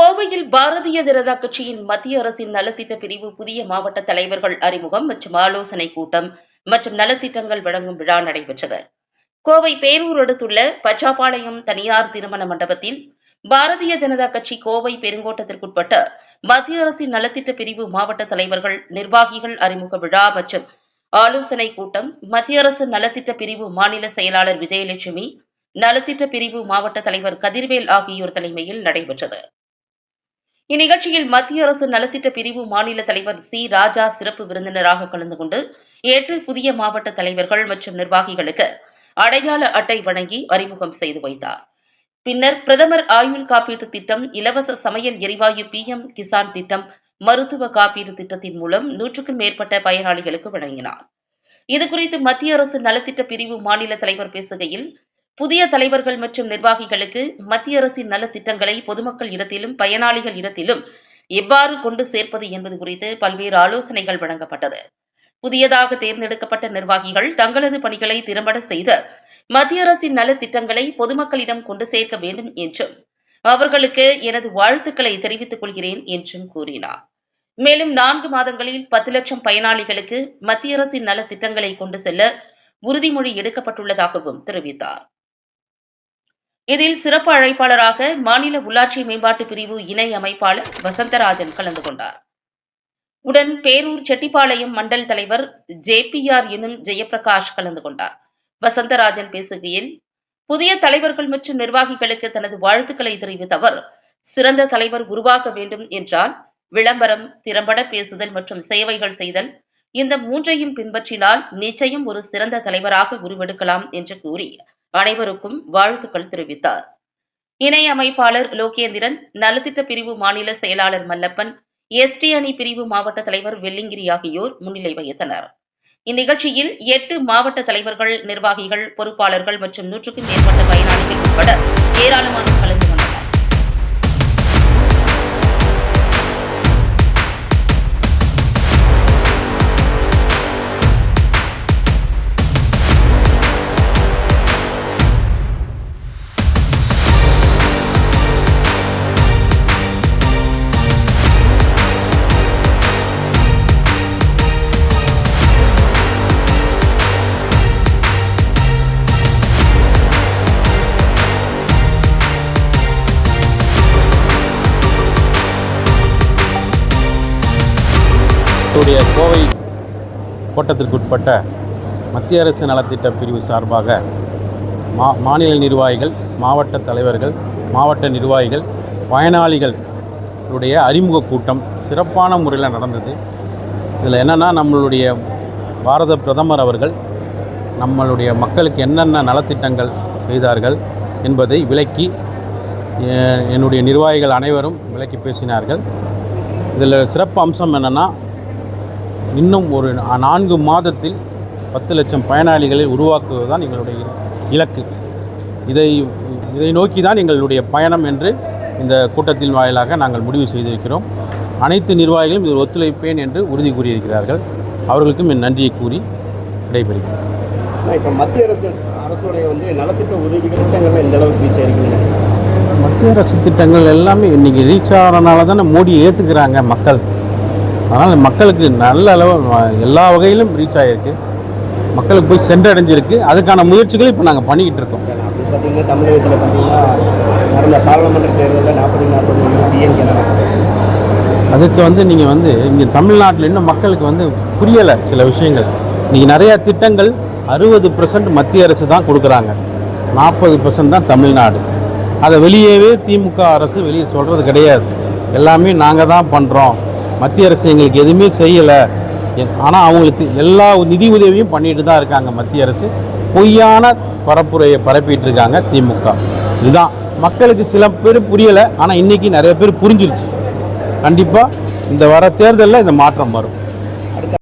கோவையில் பாரதிய ஜனதா கட்சியின் மத்திய அரசின் நலத்திட்ட பிரிவு புதிய மாவட்ட தலைவர்கள் அறிமுகம் மற்றும் ஆலோசனை கூட்டம் மற்றும் நலத்திட்டங்கள் வழங்கும் விழா நடைபெற்றது. கோவை பேரூர் அடுத்துள்ள பச்சாபாளையம் தனியார் திருமண மண்டபத்தில் பாரதிய ஜனதா கட்சி கோவை பெருங்கோட்டத்திற்குட்பட்ட மத்திய அரசின் நலத்திட்ட பிரிவு மாவட்ட தலைவர்கள் நிர்வாகிகள் அறிமுக விழா மற்றும் ஆலோசனை கூட்டம் மத்திய அரசு நலத்திட்ட பிரிவு மாநில செயலாளர் விஜயலட்சுமி நலத்திட்ட பிரிவு மாவட்ட தலைவர் கதிர்வேல் ஆகியோர் தலைமையில் நடைபெற்றது. இந்நிகழ்ச்சியில் மத்திய அரசு நலத்திட்ட பிரிவு மாநில தலைவர் சி. ராஜா சிறப்பு விருந்தினராக கலந்து கொண்டு எட்டு புதிய மாவட்ட தலைவர்கள் மற்றும் நிர்வாகிகளுக்கு அடையாள அட்டை வழங்கி அறிமுகம் செய்து வைத்தார். பின்னர் பிரதமர் ஆயுள் காப்பீட்டு திட்டம் இலவச சமையல் எரிவாயு பி எம் கிசான் திட்டம் மருத்துவ காப்பீடு திட்டத்தின் மூலம் நூற்றுக்கும் மேற்பட்ட பயனாளிகளுக்கு வழங்கினார். இதுகுறித்து மத்திய அரசு நலத்திட்ட பிரிவு மாநில தலைவர் பேசுகையில் புதிய தலைவர்கள் மற்றும் நிர்வாகிகளுக்கு மத்திய அரசின் நலத்திட்டங்களை பொதுமக்கள் இடத்திலும் பயனாளிகள் இடத்திலும் எவ்வாறு கொண்டு சேர்ப்பது என்பது குறித்து பல்வேறு ஆலோசனைகள் வழங்கப்பட்டது. புதியதாக தேர்ந்தெடுக்கப்பட்ட நிர்வாகிகள் தங்களது பணிகளை திறம்பட செய்து மத்திய அரசின் நலத்திட்டங்களை பொதுமக்களிடம் கொண்டு சேர்க்க வேண்டும் என்றும் அவர்களுக்கு எனது வாழ்த்துக்களை தெரிவித்துக் கொள்கிறேன் என்றும் கூறினார். மேலும் நான்கு மாதங்களில் பத்து லட்சம் பயனாளிகளுக்கு மத்திய அரசின் நலத்திட்டங்களை கொண்டு செல்ல உறுதிமொழி எடுக்கப்பட்டுள்ளதாகவும் தெரிவித்தார். இதில் சிறப்பு அழைப்பாளராக மாநில உள்ளாட்சி மேம்பாட்டு பிரிவு இணை அமைப்பாளர் வசந்தராஜன் கலந்து கொண்டார். உடன் பேரூர் செட்டிப்பாளையம் மண்டல் தலைவர் ஜேபிஆர் எனும் ஜெயபிரகாஷ் கலந்து கொண்டார். வசந்தராஜன் பேசுகையில் புதிய தலைவர்கள் மற்றும் நிர்வாகிகளுக்கு தனது வாழ்த்துக்களை தெரிவித்த அவர் சிறந்த தலைவர் உருவாக்க வேண்டும் என்றால் விளம்பரம் திறம்பட பேசுதல் மற்றும் சேவைகள் செய்தல் இந்த மூன்றையும் பின்பற்றினால் நிச்சயம் ஒரு சிறந்த தலைவராக உருவெடுக்கலாம் என்று கூறி அனைவருக்கும் வாழ்த்துக்கள் தெரிவித்தார். இணை அமைப்பாளர் லோகேந்திரன் நலத்திட்ட பிரிவு மாநில செயலாளர் மல்லப்பன் எஸ்டி அணி பிரிவு மாவட்ட தலைவர் வெள்ளிங்கிரி ஆகியோர் முன்னிலை வகித்தனர். இந்நிகழ்ச்சியில் எட்டு மாவட்ட தலைவர்கள் நிர்வாகிகள் பொறுப்பாளர்கள் மற்றும் நூற்றுக்கும் மேற்பட்ட பயனாளிகள் உட்பட ஏராளமான கலந்து கொண்டனர் கோவை கோட்டத்திற்குட்பட்ட மத்திய அரசு நலத்திட்ட பிரிவு சார்பாக மா மாநில நிர்வாகிகள் மாவட்ட தலைவர்கள் மாவட்ட நிர்வாகிகள் பயனாளிகளுடைய அறிமுக கூட்டம் சிறப்பான முறையில் நடந்தது. இதில் என்னென்னா நம்மளுடைய பாரத பிரதமர் அவர்கள் நம்மளுடைய மக்களுக்கு என்னென்ன நலத்திட்டங்கள் செய்தார்கள் என்பதை விளக்கி என்னுடைய நிர்வாகிகள் அனைவரும் விளக்கி பேசினார்கள். இதில் சிறப்பு அம்சம் என்னென்னா இன்னும் ஒரு நான்கு மாதத்தில் பத்து லட்சம் பயனாளிகளை உருவாக்குவதுதான் எங்களுடைய இல- இலக்கு. இதை இதை நோக்கி தான் எங்களுடைய பயணம் என்று இந்த கூட்டத்தின் வாயிலாக நாங்கள் முடிவு செய்திருக்கிறோம். அனைத்து நிர்வாகிகளும் இதில் ஒத்துழைப்பேன் என்று உறுதி கூறியிருக்கிறார்கள். அவர்களுக்கும் என் நன்றியை கூறி விடைபெறுகிறேன். இப்ப மத்திய அரசு அரசுடைய வந்து நலத்திட்ட உதவிகள் திட்டங்கள்லாம் எந்த அளவுக்கு ரீச் ஆயிருக்குன்னு மத்திய அரசு திட்டங்கள் எல்லாமே இன்றைக்கி ரீச் ஆகிறனால தானே மோடி ஏற்றுக்கிறாங்க மக்கள். அதனால் மக்களுக்கு நல்ல அளவு எல்லா வகையிலும் ரீச் ஆகிருக்கு மக்களுக்கு போய் சென்றடைஞ்சிருக்கு. அதுக்கான முயற்சிகளை இப்போ நாங்கள் பண்ணிக்கிட்டு இருக்கோம். பார்த்தீங்கன்னா தமிழகத்தில் பார்த்தீங்கன்னா நடந்த பாராளுமன்ற தேர்தலில் நாற்பது நாற்பது அதுக்கு வந்து நீங்கள் வந்து இங்கே தமிழ்நாட்டில் இன்னும் மக்களுக்கு வந்து புரியலை சில விஷயங்கள். இன்றைக்கி நிறையா திட்டங்கள் அறுபது மத்திய அரசு தான் கொடுக்குறாங்க. நாற்பது தான் தமிழ்நாடு. அதை வெளியவே திமுக அரசு வெளியே சொல்கிறது கிடையாது. எல்லாமே நாங்கள் தான் பண்ணுறோம் மத்திய அரசு எங்களுக்கு எதுவுமே செய்யலை. ஆனால் அவங்களுக்கு எல்லா நிதி உதவியும் பண்ணிட்டு தான் இருக்காங்க மத்திய அரசு. பொய்யான பரப்புரையை பரப்பிட்டு இருக்காங்க திமுக. இதுதான். மக்களுக்கு சில பேர் புரியலை ஆனால் இன்றைக்கி நிறைய பேர் புரிஞ்சிருச்சு. கண்டிப்பாக இந்த வர தேர்தலில் இந்த மாற்றம் வரும்.